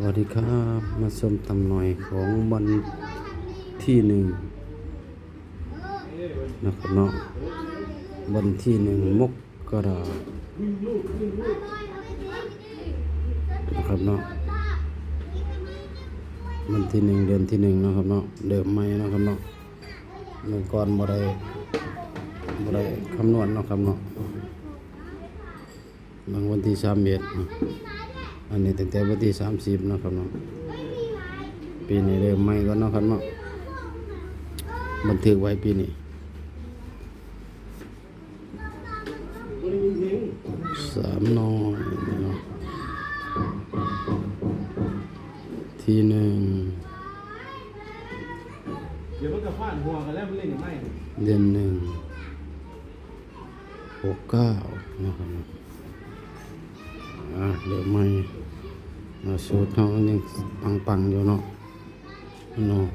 วัสดีครับ มาชมตำหน่อยของวันที่หนึ่งนะครับเนาะวันที่หนึ่งมกกรานะครับเนาะวันที่หนึ่งเดือนที่หนึ่งนะครับเนาะเดิมไม่นะครับเนาะเมื่อก่อนบ่ได้บ่ได้คำนวณนะครับเนาะบางวันที่สามเอ็ด อันนี้ตั้งแต่วันที่สามสิบนาะครับเนาะปีนี้เริ่มใหม่ก็นาะครับเนาะบันทึกไว้ปีนี้สามน้อยเนาะทีหนึ่งเดี๋ยวมันก็ฟาดหัวกันแล้วมันเล่นอย่างไรเดือนหนึ่งหกเก้านะครับ เนาะอะเริ่มใหม่สูตรเขายังปังๆอยู่เนาะเนาะ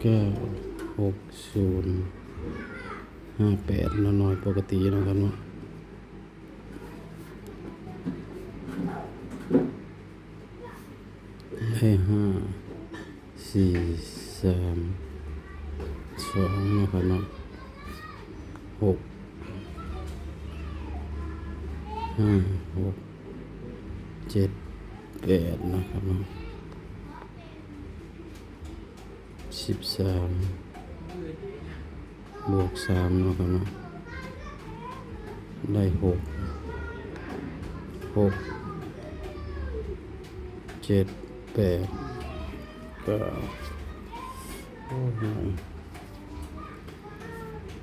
แก้หกศูนย์ห้าแปดน้อยปกติเนาะครับเนาะได้ห้าสี่สามสองนะครับเนาะหก ห้าหกเจ็ดแปดนะครับเนาะสิบสามบวกสามนะครับเนาะได้หกหกเจ็ดแปดเก้าโอ้โห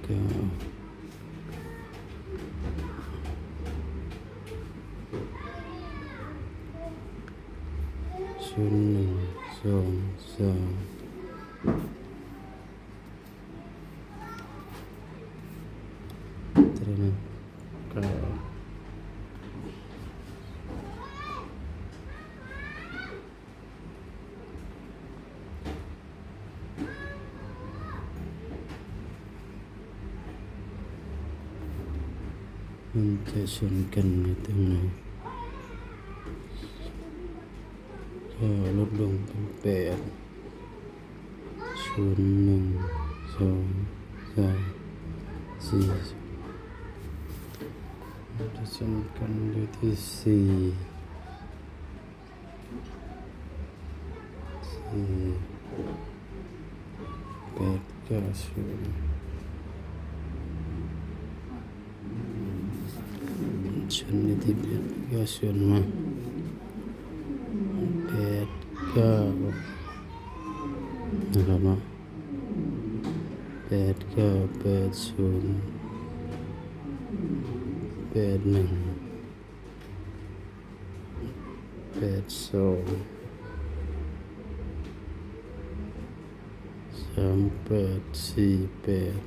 เก้า ศูนย์หนึ่งสองสามเท่านั้นเก้ามันจะชนกันในตรงไหน ลดลงเป็นแปดศูนย์หนึ่งสองสามสี่มันจะชนกันอยู่ที่สี่สี่แปดเก้าศูนย์ชนอยู่ที่แปดเก้าศูนย์มา 9 นะครับเนาะแปดเก้าแปดศูนย์แปดหนึ่งแปดสองสามแปดสี่แปด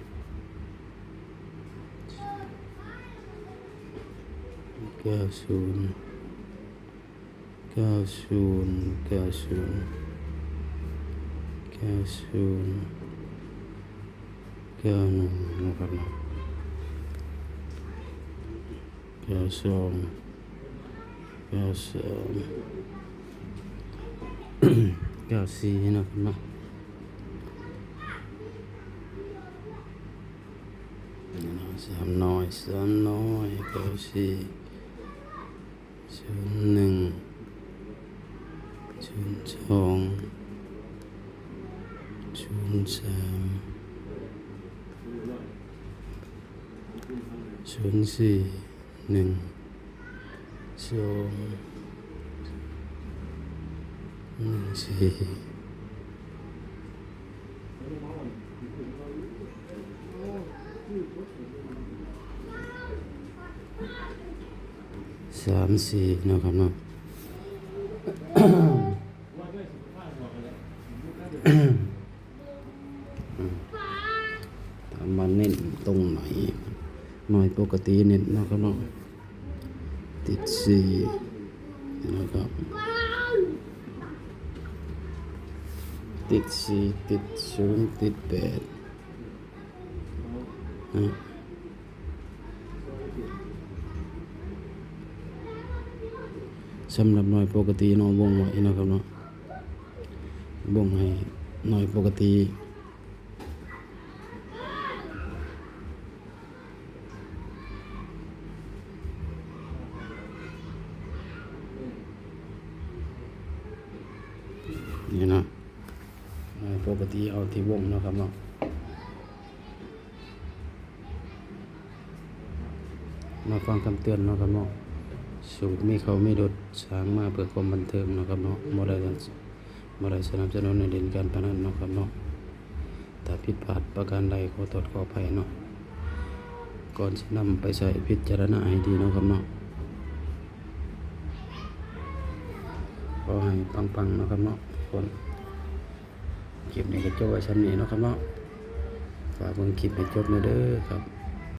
เก้าศูนย์ เก้าศูนย์เก้าศูนย์เก้าศู ศูนย์สองศูนย์สามศูนย์สี่หนึ่งสองหนึ่งสี่สามสี่นะครับเนาะ มาเน้นตรงไหน หน่อยปกติเน้นนะครับเนาะติดสี่นะครับติดสี่ติดศูนย์ติดแปดนะสำหรับหน่อยปกติเนาะวงไว้นะครับเนาะวงให้หน่อยปกติ นี่เนาะปกติเอาที่วงเนาะครับเนาะมาฟังคำเตือนเนาะครับเนาะสูตรมีเขาไม่ดดสร้างมาเพื่อความบันเทิงเนาะครับเนาะบ่ได้บ่ได้สนับสนุนในเด่นการพนันเนาะครับเนาะถ้าผิดพลาดประการใดขอโทษขอภัยเนาะก่อนสินำไปใส่พิจารณาให้ดีเนาะครับเนาะขอให้ปังๆเนาะครับเนาะ คนคลิปนี้ก็จบไว้ชั้นนี้เนาะครับเนาะฝากเบิ่งคลิปให้จบหน่อยเด้อครับ